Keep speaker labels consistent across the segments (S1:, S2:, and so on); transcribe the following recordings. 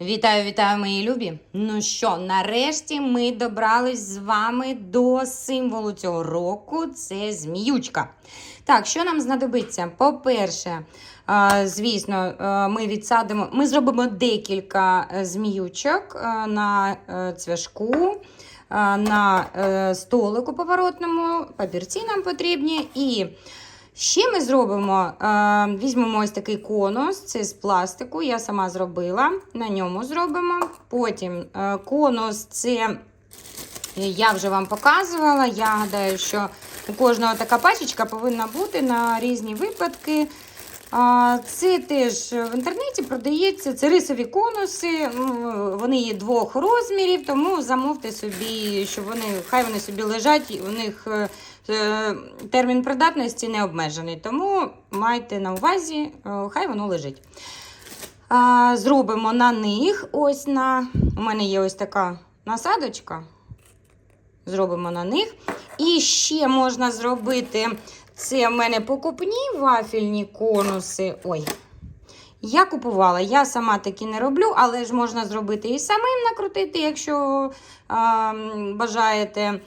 S1: Вітаю, вітаю, мої любі! Ну що, нарешті ми добрались з вами до символу цього року це зміючка. Так, що нам знадобиться? По-перше, е, звісно, е, ми відсадимо, ми зробимо декілька е, зміючок на цвяшку, на столику поворотному, папірці нам потрібні. І Ще ми зробимо, е, візьмемо ось такий конус, це з пластику, я сама зробила, на ньому зробимо. Потім е, конус це я вже вам показувала. Я гадаю, що у кожного така пачечка повинна бути на різні випадки. Це теж в інтернеті продається. Це рисові конуси. ну, Вони є двох розмірів, тому замовте собі, щоб вони хай вони собі лежать. У них е, е, термін придатності не обмежений. Тому майте на увазі, е, хай воно лежить. Зробимо на них. Ось на у мене є ось така насадочка. Зробимо на них. І ще можна зробити. Це в мене покупні вафельні конуси. Ой. Я купувала, я сама такі не роблю, але ж можна зробити і самим накрутити, якщо бажаєте.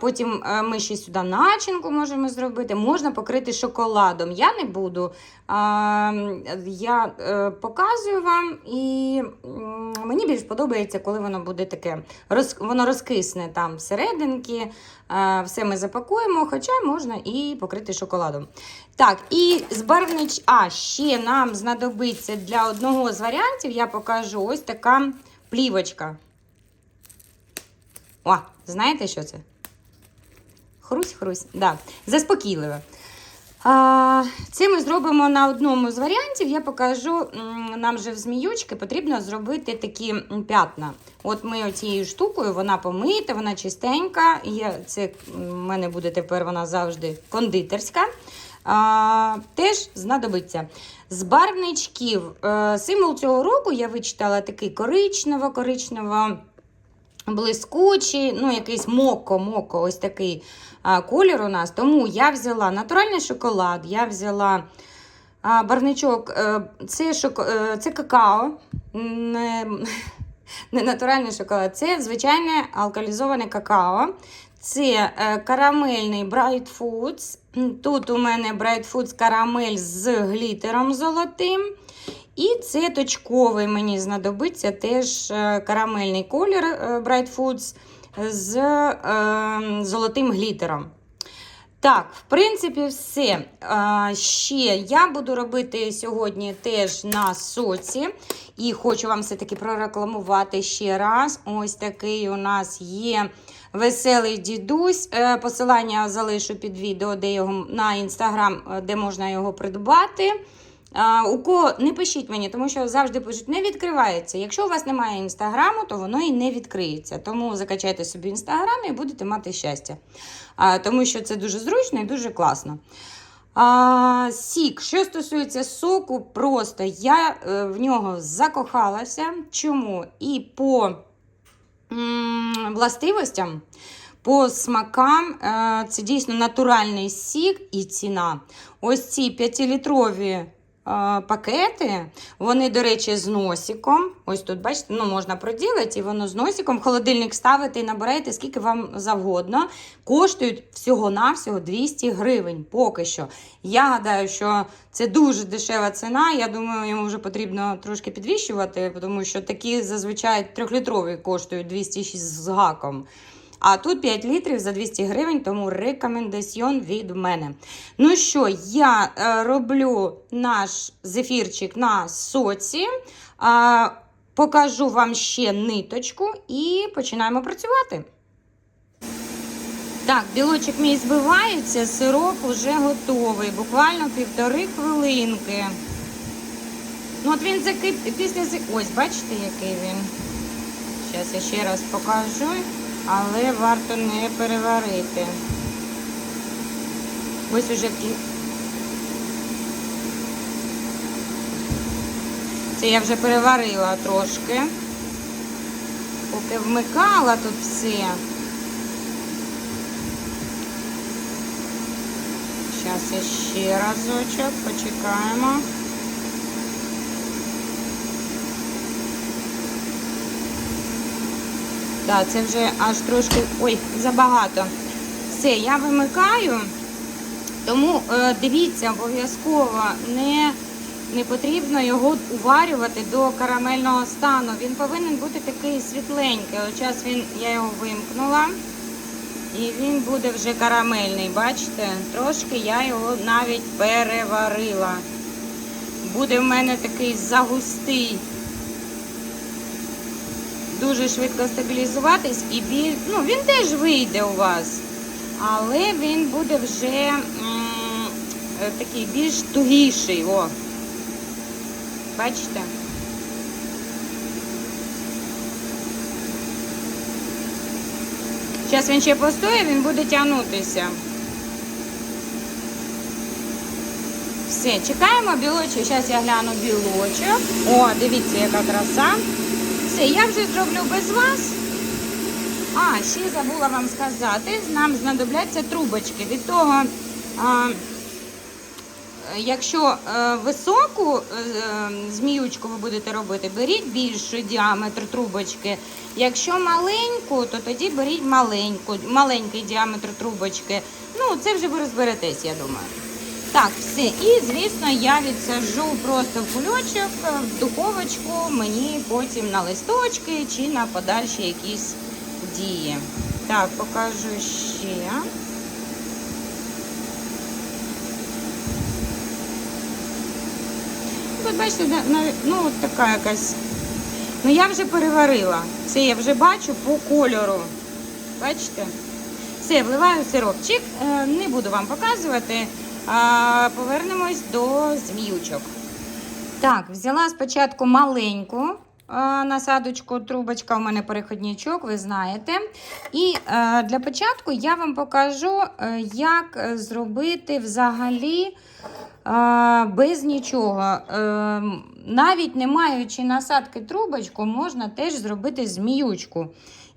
S1: Потім ми ще сюди начинку можемо зробити. Можна покрити шоколадом. Я не буду. Я е, показую вам, і мені більш подобається, коли воно буде таке. Воно розкисне там всерединки. Все ми запакуємо, хоча можна і покрити шоколадом. Так, і збарвнич, а ще нам знадобиться для одного з варіантів, я покажу ось така плівочка. О, знаєте, що це? Хрусь-хрусь. Да, заспокійливе. А, це ми зробимо на одному з варіантів. Я покажу, нам же в зміючки потрібно зробити такі п'ятна. От ми оцією штукою, вона помита, вона чистенька. Я, це в мене буде тепер вона завжди кондитерська. А, теж знадобиться. З барвничків. е, Символ цього року я вичитала такий коричнево-коричнево блискучий, ну, якийсь моко-моко, ось такий а, колір у нас. Тому я взяла натуральний шоколад, я взяла а, барвничок, е, це, шоко, е, це какао. Не, не натуральний шоколад, це звичайне алкалізоване какао. Це е, карамельний Bright Foods. Тут у мене Bright Foods карамель з глітером золотим. І це точковий мені знадобиться теж е, карамельний колір е, Bright Foods з е, золотим глітером. Так, в принципі, все. А, ще я буду робити сьогодні теж на соці. І хочу вам все-таки прорекламувати ще раз. Ось такий у нас є веселий дідусь. Е, Посилання залишу під відео, де його на інстаграм, е, де можна його придбати. У кого не пишіть мені, тому що завжди пишуть, не відкривається. Якщо у вас немає інстаграму, то воно і не відкриється. Тому закачайте собі інстаграм і будете мати щастя. А, тому що це дуже зручно і дуже класно. А, сік, що стосується соку, просто я е, в нього закохалася. Чому? І по м, властивостям. По смакам е, це дійсно натуральний сік і ціна. Ось ці 5-літрові е, пакети, вони, до речі, з носиком. Ось тут, бачите, ну, можна проділити, і воно з носиком. В холодильник ставите і набираєте скільки вам завгодно. Коштують всього-навсього 200 гривень поки що. Я гадаю, що це дуже дешева ціна. Я думаю, йому вже потрібно трошки підвищувати, тому що такі зазвичай трьохлітрові коштують 206 з гаком. А тут 5 літрів за 200 гривень, тому рекомендаціон від мене. Ну що, я е, роблю наш зефірчик на соці. Е, покажу вам ще ниточку і починаємо працювати. Так, білочок мій збивається, сироп вже готовий. Буквально півтори хвилинки. Ну, от він закип... після Ось, бачите, який він. Зараз я ще раз покажу, але варто не переварити. Ось уже Це я вже переварила трошки. Поки вмикала тут все. Зараз ще разочок, почекаємо. Так, це вже аж трошки. Ой, забагато. Все, я вимикаю. Тому е, дивіться, обов'язково не, не потрібно його уварювати до карамельного стану. Він повинен бути такий світленький. От час він, я його вимкнула. І він буде вже карамельний, бачите? Трошки я його навіть переварила. Буде в мене такий загустий. Дуже швидко стабілізуватись і біль. Ну, він теж вийде у вас. Але він буде вже е, такий більш тугіший. О. Бачите? Зараз він ще постоє, він буде тягнутися. Все, чекаємо білочок. Зараз я гляну білочок. О, дивіться, яка краса. Все, я вже зроблю без вас. А, ще забула вам сказати, нам знадобляться трубочки. Від того, а, якщо е, високу е, зміючку ви будете робити, беріть більший діаметр трубочки. Якщо маленьку, то тоді беріть маленьку, маленький діаметр трубочки. Ну, це вже ви розберетесь, я думаю. Так, все. І, звісно, я відсаджу просто в кульочок, е, в духовочку, мені потім на листочки чи на подальші якісь дії. Так, покажу ще. Тут бачите, ну от така якась. Ну я вже переварила. Це я вже бачу по кольору. Бачите? Все, вливаю сиропчик. Е, Не буду вам показувати. А, Повернемось до зміючок. Так, взяла спочатку маленьку а, насадочку, трубочка у мене переходничок, ви знаєте. І е, для початку я вам покажу, е, як зробити взагалі е, без нічого. Навіть не маючи насадки трубочку, можна теж зробити зміючку.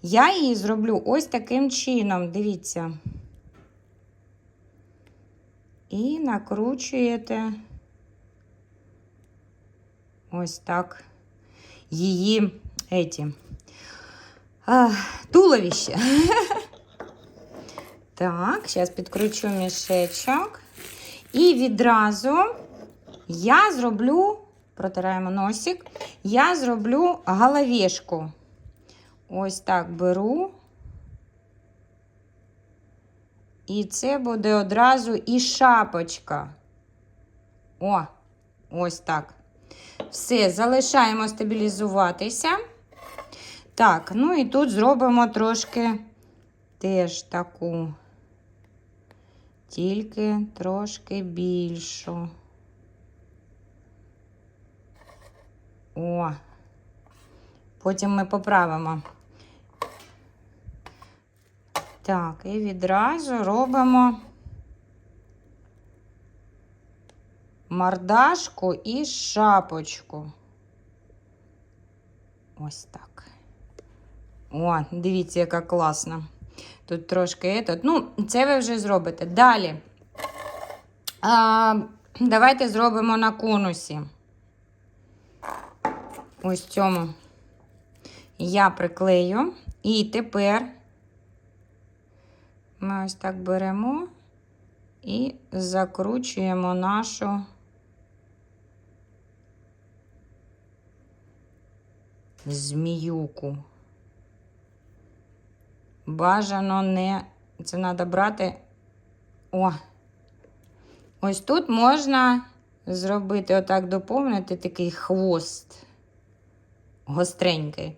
S1: Я її зроблю ось таким чином. Дивіться. І накручуєте ось так її еті, а, туловище. Так, зараз підкручу мішечок. І відразу я зроблю, протираємо носик, я зроблю головешку. Ось так беру. І це буде одразу і шапочка. О, ось так. Все, залишаємо стабілізуватися. Так, ну і тут зробимо трошки теж таку, тільки трошки більшу. О, потім ми поправимо. Так, і відразу робимо мордашку і шапочку. Ось так. О, дивіться, яка класна. Тут трошки этот. Ну, це ви вже зробите. Далі. А, давайте зробимо на конусі. Ось цьому я приклею. І тепер ми ось так беремо і закручуємо нашу зміюку. Бажано не. Це треба брати. О! Ось тут можна зробити, отак доповнити такий хвост гостренький.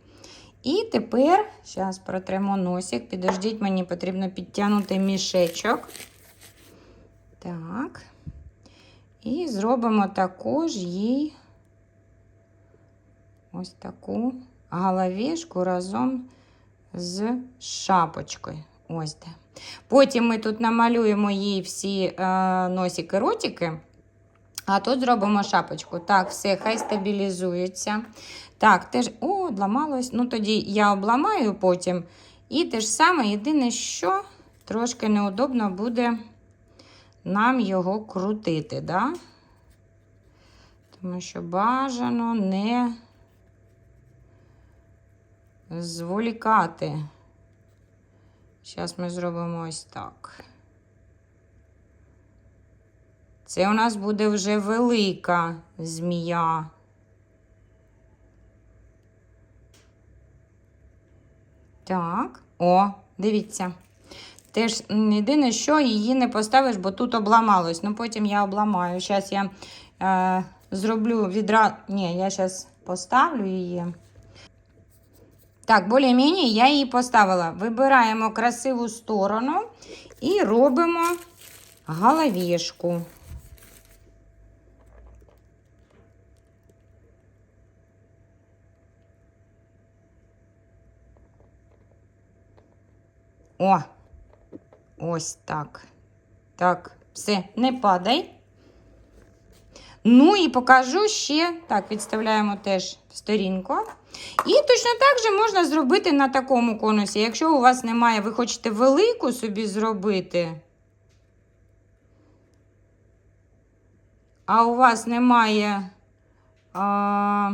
S1: І тепер, зараз протремо носик, підождіть, мені потрібно підтягнути мішечок. Так. І зробимо також їй ось таку головешку разом з шапочкою. Ось де. Потім ми тут намалюємо їй всі е, носики, ротики. А тут зробимо шапочку. Так, все, хай стабілізується. Так, теж, о, обламалось. Ну, тоді я обламаю потім. І те ж саме, єдине, що трошки неудобно буде нам його крутити, да? Тому що бажано не зволікати. Зараз ми зробимо ось так. Це у нас буде вже велика змія. Так, о, дивіться. Теж єдине, що її не поставиш, бо тут обламалось. Ну потім я обламаю. Зараз я е, зроблю відра. Ні, я зараз поставлю її. Так, більш-менш я її поставила. Вибираємо красиву сторону і робимо головешку. О, ось так. Так, все, не падай. Ну і покажу ще. Так, відставляємо теж сторінку. І точно так же можна зробити на такому конусі. Якщо у вас немає, ви хочете велику собі зробити. А у вас немає а,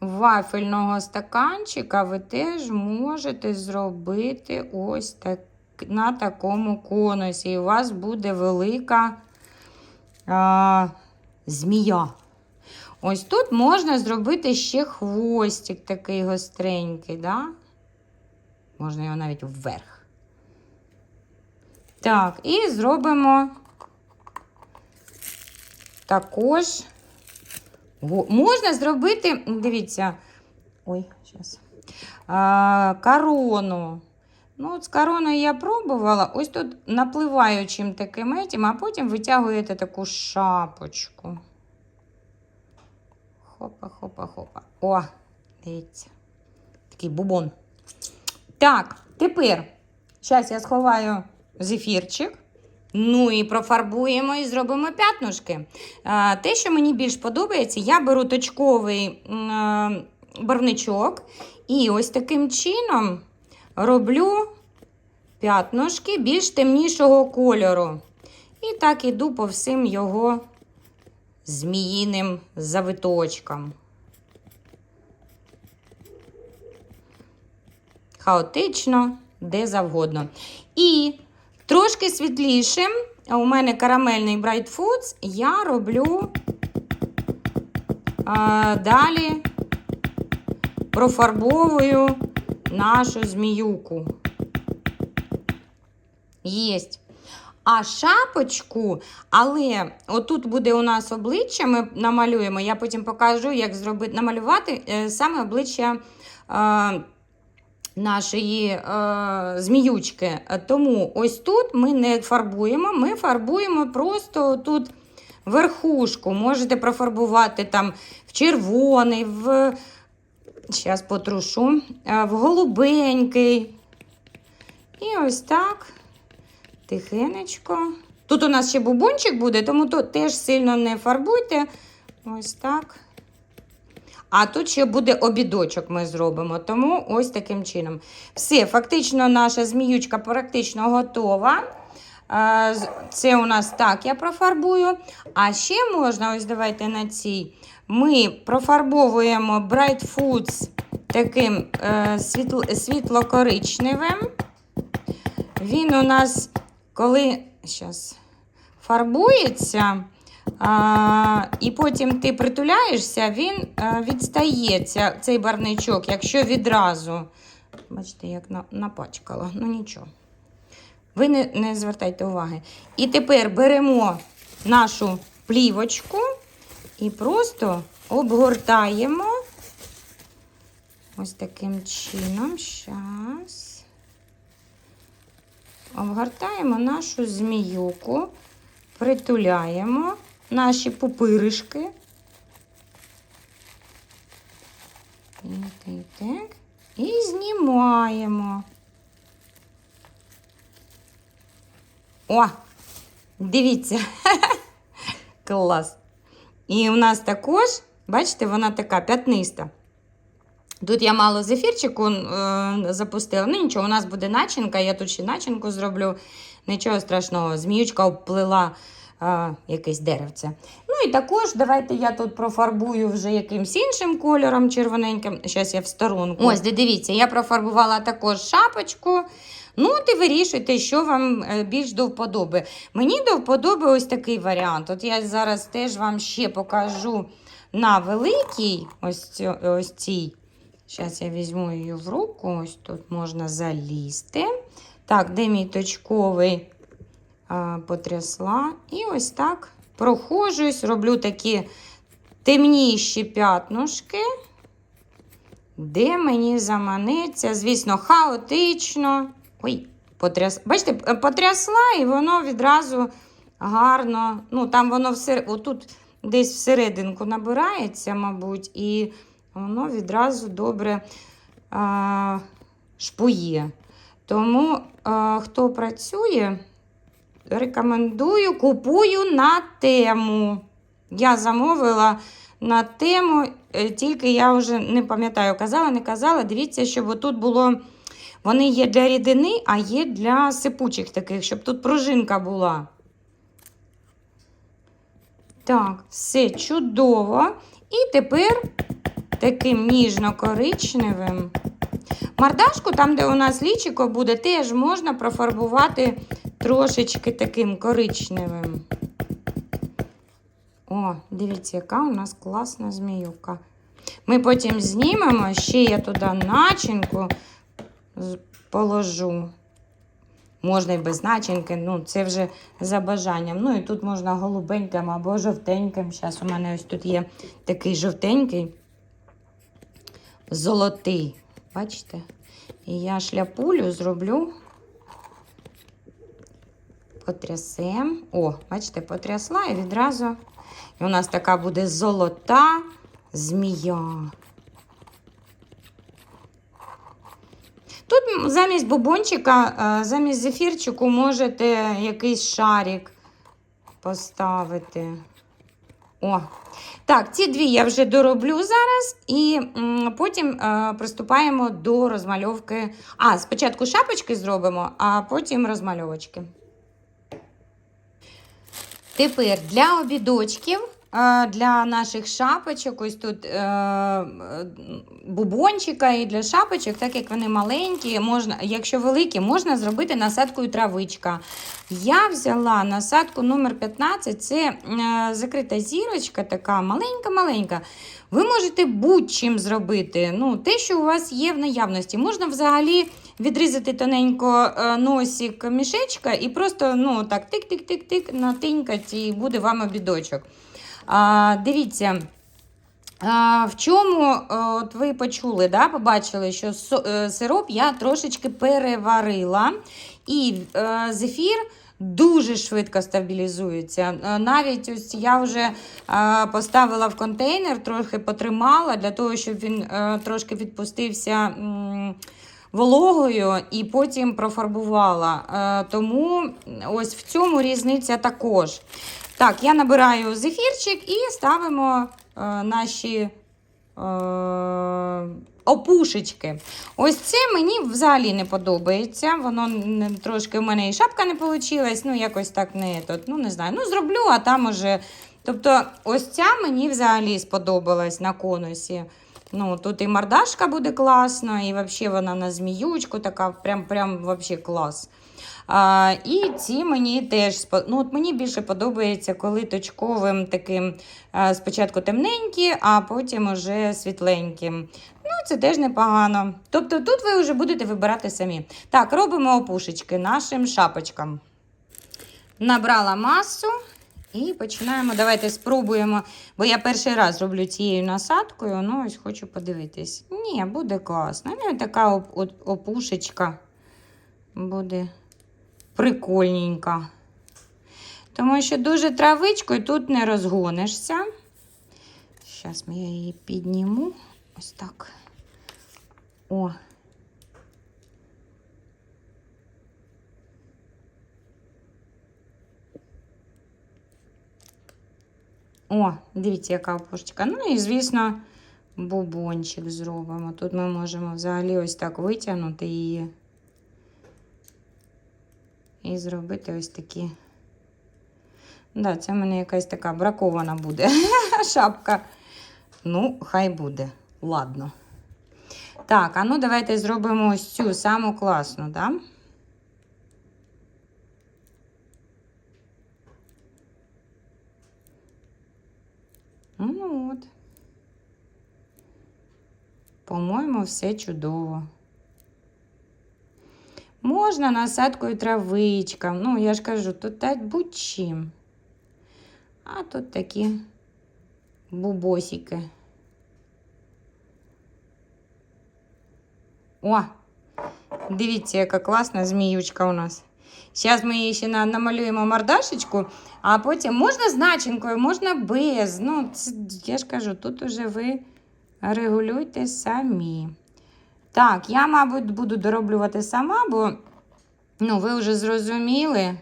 S1: вафельного стаканчика, ви теж можете зробити ось так на такому конусі. І у вас буде велика а, змія. Ось тут можна зробити ще хвостик такий гостренький, да? можна його навіть вверх. Так, і зробимо також. Можна зробити, дивіться, ой, зараз. А, корону. Ну, от з короною я пробувала. Ось тут напливаючим таким етім, а потім витягуєте таку шапочку. Хопа, хопа, хопа. О, дивіться. Такий бубон. Так, тепер. Зараз я сховаю зефірчик. Ну і профарбуємо і зробимо п'ятнушки. Те, що мені більш подобається, я беру точковий е, барвничок і ось таким чином роблю п'ятнушки більш темнішого кольору. І так іду по всім його зміїним завиточкам. Хаотично, де завгодно. І трошки світлішим, а у мене карамельний Bright Foods, я роблю а, далі профарбовую нашу зміюку. Єсть. А шапочку, але отут буде у нас обличчя, ми намалюємо. Я потім покажу, як зробити намалювати е, саме обличчя е, нашої е, зміючки. Тому ось тут ми не фарбуємо, ми фарбуємо просто тут верхушку. Можете профарбувати там в червоний, в. Зараз потрушу, е, в голубенький. І ось так. Тихенечко. Тут у нас ще бубончик буде, тому тут теж сильно не фарбуйте. Ось так. А тут ще буде обідочок ми зробимо, тому ось таким чином. Все, фактично, наша зміючка практично готова. Е, Це у нас так я профарбую. А ще можна, ось давайте на цій. Ми профарбовуємо Bright Foods таким е, світло, світло-коричневим. Він у нас, коли щас, фарбується, а, і потім ти притуляєшся, він а, відстається, цей барничок, якщо відразу. Бачите, як на, напачкала. Ну нічого. Ви не, не звертайте уваги. І тепер беремо нашу плівочку і просто обгортаємо ось таким чином. Щас. Обгортаємо нашу зміюку, притуляємо наші пупиришки. Так. І знімаємо. О, дивіться. Клас. І у нас також, бачите, вона така п'ятниста. Тут я мало зефірчику е, запустила. Ну нічого, у нас буде начинка, я тут ще начинку зроблю. Нічого страшного. Зміючка обплила а, якесь деревце. Ну і також давайте я тут профарбую вже якимсь іншим кольором червоненьким. Зараз я в сторонку. Ось, де дивіться, я профарбувала також шапочку. Ну, і вирішуйте, що вам е, більш до вподоби. Мені до вподоби ось такий варіант. От я зараз теж вам ще покажу на великій ось, ось цій. Зараз я візьму її в руку. Ось тут можна залізти. Так, де мій точковий потрясла. І ось так прохожусь, роблю такі темніші п'ятнушки, де мені заманеться, звісно, хаотично. Ой, потряс... Бачите, потрясла, і воно відразу гарно. Ну, там воно все, отут десь всерединку набирається, мабуть, і воно відразу добре а, шпує. Тому, а, хто працює, рекомендую, купую на тему. Я замовила на тему, е, тільки я вже не пам'ятаю, казала, не казала. Дивіться, щоб отут було. Вони є для рідини, а є для сипучих таких, щоб тут пружинка була. Так, все чудово. І тепер таким ніжно-коричневим. Мордашку, там, де у нас лічико буде, теж можна профарбувати трошечки таким коричневим. О, дивіться, яка у нас класна зміюка. Ми потім знімемо, ще я туди начинку положу. Можна і без начинки, ну це вже за бажанням. Ну і тут можна голубеньким або жовтеньким. Зараз у мене ось тут є такий жовтенький, золотий. Бачите? І я шляпулю зроблю. Потрясем. О, бачите, потрясла і відразу. І у нас така буде золота змія. Тут замість бубончика, е, замість зефірчику можете якийсь шарик поставити. О. Так, ці дві я вже дороблю зараз, і потім е, приступаємо до розмальовки. А, спочатку шапочки зробимо, а потім розмальовочки. Тепер для обідочків, для наших шапочок, ось тут е, е, бубончика і для шапочок, так як вони маленькі, можна, якщо великі, можна зробити насадкою травичка. Я взяла насадку номер 15 це е, закрита зірочка, така маленька-маленька. Ви можете будь-чим зробити. Ну, те, що у вас є в наявності. Можна взагалі відрізати тоненько е, носик мішечка і просто ну, так тик-тик-тик-тик натинькать, і буде вам обідочок. А, дивіться. В чому е, от ви почули, да, побачили, що е, сироп я трошечки переварила, і е, зефір дуже швидко стабілізується. Навіть ось я вже поставила в контейнер, трохи потримала для того, щоб він трошки відпустився. Вологою і потім профарбувала. Тому ось в цьому різниця також. Так, я набираю зефірчик і ставимо е, наші е, опушечки. Ось це мені взагалі не подобається. Воно не, трошки в мене і шапка не вийшла. Ну, якось так не, тут, ну, не знаю. Ну, зроблю, а там уже. Тобто, ось ця мені взагалі сподобалась на конусі. Ну, тут і мордашка буде класно, і взагалі вона на зміючку така, прям, прям вообще клас. А, і ці мені теж ну, от мені більше подобається, коли точковим таким а, спочатку темненькі, а потім уже світленьким. Ну, це теж непогано. Тобто тут ви вже будете вибирати самі. Так, робимо опушечки нашим шапочкам. Набрала масу і починаємо. Давайте спробуємо, бо я перший раз роблю цією насадкою. Ну, ось хочу подивитись. Ні, буде класно. Ну, така опушечка буде прикольненька. Тому що дуже травичкою тут не розгонишся. Зараз я її підніму. Ось так. О. О, дивіться, яка опушечка. Ну і, звісно, бубончик зробимо. Тут ми можемо взагалі ось так витягнути її. І зробити ось такі. Да, це в мене якась така бракована буде шапка. Ну, хай буде. Ладно. Так, а ну давайте зробимо ось цю саму класну, да? Ну от. По-моєму, все чудово. Можна насадкою травичка. Ну, я ж кажу, тут будь-чим. А тут такі бубосики. О! Дивіться, яка класна зміючка у нас. Зараз ми її ще намалюємо мордашечку, а потім можна з начинкою, можна без. Ну, я ж кажу, тут уже ви регулюйте самі. Так, я, мабуть, буду дороблювати сама, бо ну, ви вже зрозуміли.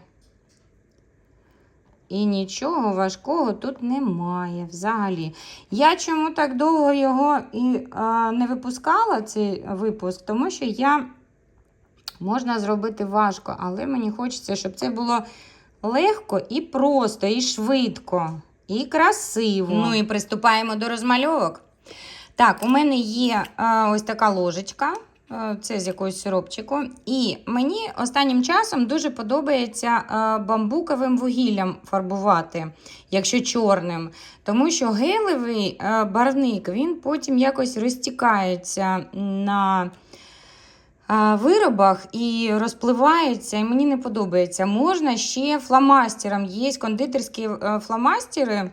S1: І нічого важкого тут немає взагалі. Я чому так довго його і а, не випускала, цей випуск, тому що я можна зробити важко, але мені хочеться, щоб це було легко і просто, і швидко, і красиво. Ну і приступаємо до розмальовок. Так, у мене є а, ось така ложечка. а, Це з якогось сиропчику. І мені останнім часом дуже подобається а, бамбуковим вугіллям фарбувати, якщо чорним. Тому що гелевий барвник він потім якось розтікається на виробах і розпливається, і мені не подобається. Можна ще фломастером. Є кондитерські е, фломастери.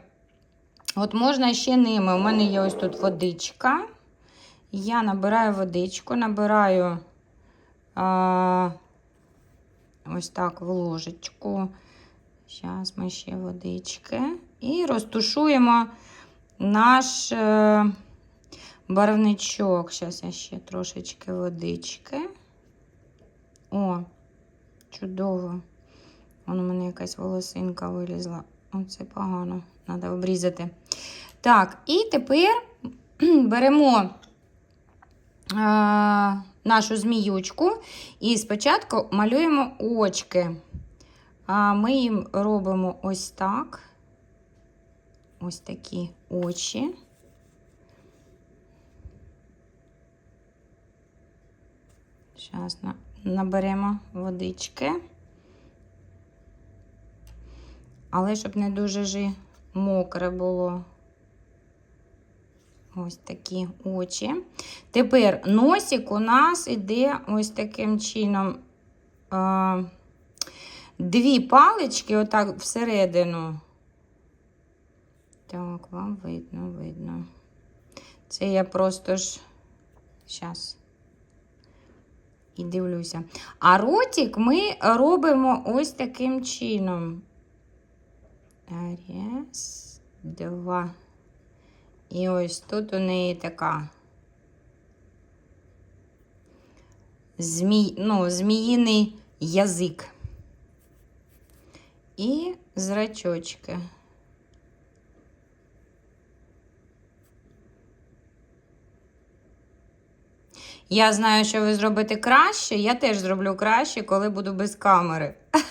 S1: От можна ще ними. У мене є ось тут водичка. Я набираю водичку, набираю а, ось так в ложечку. Зараз ми ще водички. І розтушуємо наш е, барвничок. Зараз я ще трошечки водички. О, чудово. Вон у мене якась волосинка вилізла. Оце погано, треба обрізати. Так, і тепер беремо а, нашу зміючку і спочатку малюємо очки. А ми їм робимо ось так. Ось такі очі. Зараз наберемо водички. Але щоб не дуже ж мокре було. Ось такі очі. Тепер носик у нас іде ось таким чином. Е, дві палички, отак всередину. Так, вам видно, видно. Це я просто ж зараз і дивлюся. А ротик ми робимо ось таким чином. Раз, два. І ось тут у неї така змій, ну, зміїний язик. І зрачочки. Я знаю, що ви зробите краще. Я теж зроблю краще, коли буду без камери.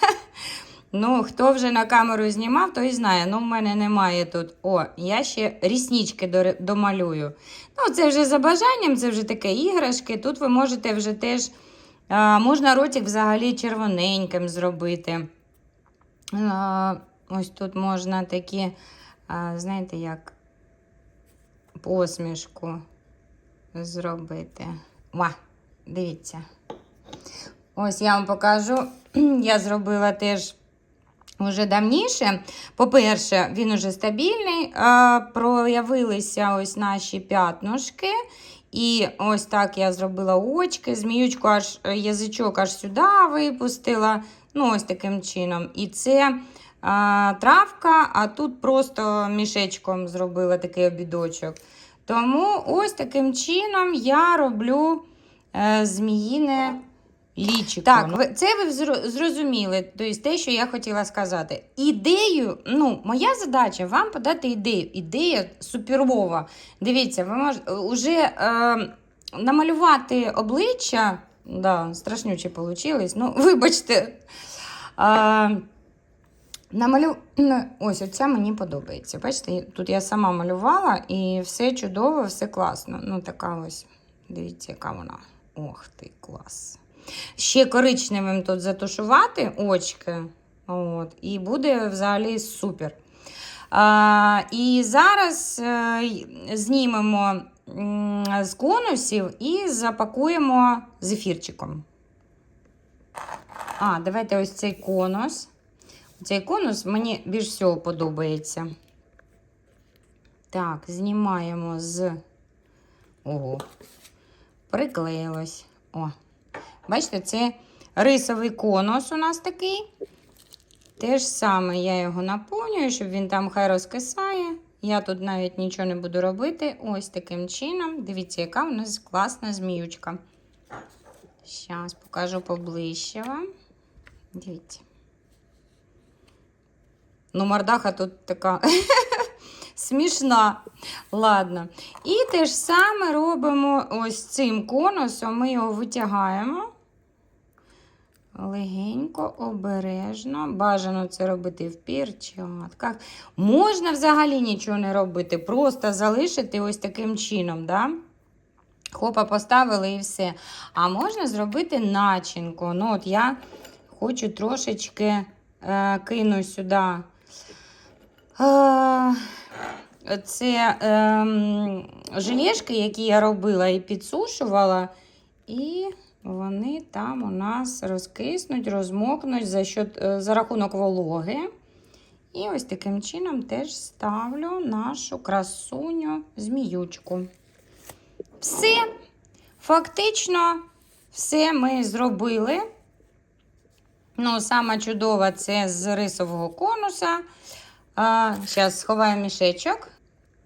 S1: Ну, хто вже на камеру знімав, той знає. Ну, в мене немає тут. О, я ще ріснички домалюю. Ну, це вже за бажанням, це вже таке іграшки. Тут ви можете вже теж. А, можна ротик взагалі червоненьким зробити. А, ось тут можна такі, а, знаєте, як посмішку зробити. Ва, дивіться. Ось я вам покажу. Я зробила теж уже давніше. По-перше, він уже стабільний. а, Проявилися ось наші п'ятнушки. І ось так я зробила очки, зміючку аж е, язичок аж сюди випустила. Ну, ось таким чином. І це а, травка, а тут просто мішечком зробила такий обідочок. Тому ось таким чином я роблю е, зміїне лічико. Так, ви- це ви зро- зрозуміли, тобто те, що я хотіла сказати. Ідею, ну, моя задача вам подати ідею. Ідея суперова. Дивіться, ви можете уже е, намалювати обличчя. Да, страшнюче вийшло. Ну, вибачте. Е, Намалю... ну, Ось оця мені подобається. Бачите, тут я сама малювала і все чудово, все класно. Ну, така ось, дивіться, яка вона. Ох ти, клас. Ще коричневим тут затушувати очки. От, і буде взагалі супер. А, і зараз е, знімемо з конусів і запакуємо зефірчиком. А, давайте ось цей конус. Цей конус мені більш всього подобається. Так, знімаємо з. Ого. Приклеїлось. О. Бачите, це рисовий конус у нас такий. Те ж саме я його наповнюю, щоб він там хай розкисає. Я тут навіть нічого не буду робити. Ось таким чином. Дивіться, яка у нас класна зміючка. Зараз покажу поближче вам. Дивіться. Ну, мордаха тут така смішна. Ладно. І те ж саме робимо ось цим конусом. Ми його витягаємо. Легенько, обережно. Бажано це робити в перчатках. Можна взагалі нічого не робити, просто залишити ось таким чином. Да? Хопа поставили і все. А можна зробити начинку. Ну, от я хочу трошечки е, кину сюди. Е, це е, желешки, які я робила і підсушувала. І вони там у нас розкиснуть, розмокнуть за, счет, е, за рахунок вологи. І ось таким чином теж ставлю нашу красуню зміючку. Все. Фактично, все ми зробили. Ну, саме чудове це з рисового конуса. Зараз сховаю мішечок.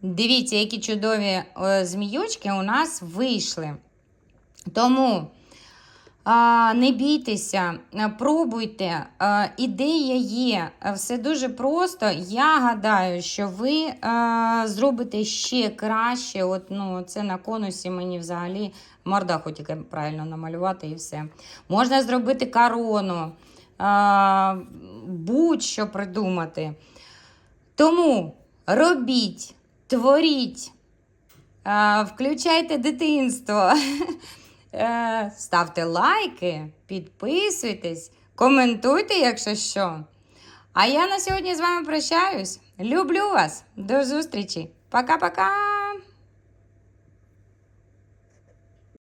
S1: Дивіться, які чудові е, зміючки у нас вийшли. Тому не бійтеся, пробуйте. Ідея є, все дуже просто. Я гадаю, що ви зробите ще краще. От, ну, це на конусі мені взагалі мордаху тільки правильно намалювати і все. Можна зробити корону, будь-що придумати. Тому робіть, творіть, включайте дитинство. Е, Ставте лайки, підписуйтесь, коментуйте, якщо що. А я на сьогодні з вами прощаюсь. Люблю вас. До зустрічі. Пока-пока.